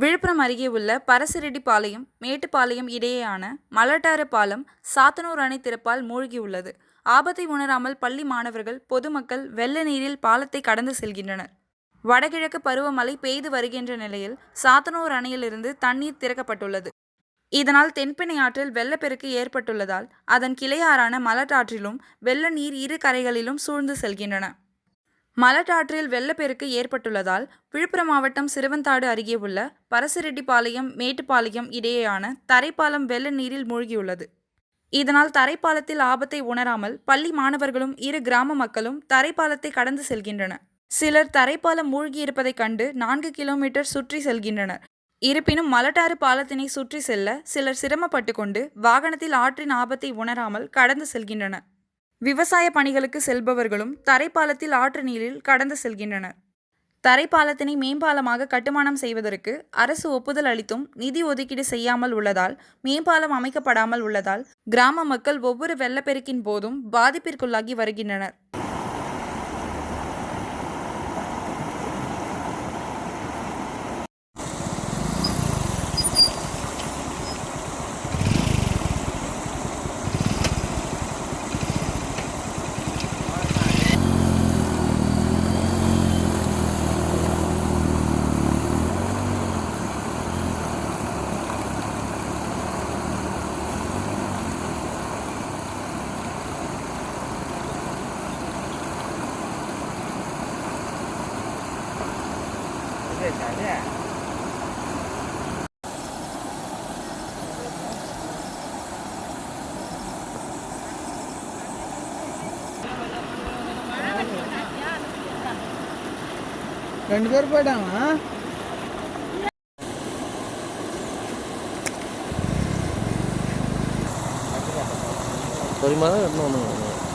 விழுப்புரம் அருகே உள்ள பரசிரெட்டிப்பாளையம் மேட்டுப்பாளையம் இடையேயான மலட்டாறு பாலம் சாத்தனூர் அணை திறப்பால் மூழ்கியுள்ளது. ஆபத்தை உணராமல் பள்ளி மாணவர்கள் பொதுமக்கள் வெள்ள நீரில் பாலத்தை கடந்து செல்கின்றனர். வடகிழக்கு பருவமழை பெய்து வருகின்ற நிலையில் சாத்தனூர் அணையிலிருந்து தண்ணீர் திறக்கப்பட்டுள்ளது. இதனால் தென்பெண்ணை ஆற்றில் வெள்ளப்பெருக்கு ஏற்பட்டுள்ளதால் அதன் கிளையாறான மலட்டாற்றிலும் வெள்ள நீர் இரு கரைகளிலும் சூழ்ந்து செல்கின்றன. மலட்டாற்றில் வெள்ளப்பெருக்கு ஏற்பட்டுள்ளதால் விழுப்புரம் மாவட்டம் சிறுவந்தாடு அருகே உள்ள பரசிரெட்டிப்பாளையம் மேட்டுப்பாளையம் இடையேயான தரைப்பாலம் வெள்ள நீரில் மூழ்கியுள்ளது. இதனால் தரைப்பாலத்தில் ஆபத்தை உணராமல் பள்ளி மாணவர்களும் இரு கிராம மக்களும் தரைப்பாலத்தை கடந்து செல்கின்றனர் சிலர் தரைப்பாலம் மூழ்கியிருப்பதைக் கண்டு நான்கு கிலோமீட்டர் சுற்றி செல்கின்றனர். இருப்பினும் மலட்டாறு பாலத்தினை சுற்றி செல்ல சிலர் சிரமப்பட்டு கொண்டு வாகனத்தில் ஆற்றின் ஆபத்தை உணராமல் கடந்து செல்கின்றனர். விவசாய பணிகளுக்கு செல்பவர்களும் தரைப்பாலத்தில் ஆற்று நீரில் கடந்து செல்கின்றனர். தரைப்பாலத்தினை மேம்பாலமாக கட்டுமானம் செய்வதற்கு அரசு ஒப்புதல் அளித்தும் நிதி ஒதுக்கீடு செய்யாமல் உள்ளதால் மேம்பாலம் அமைக்கப்படாமல் உள்ளதால் கிராம மக்கள் ஒவ்வொரு வெள்ளப்பெருக்கின் போதும் பாதிப்பிற்குள்ளாகி வருகின்றனர். ரெண்டு பேர் போயிட்டாங்க தெரியுமா இன்னும் ஒன்று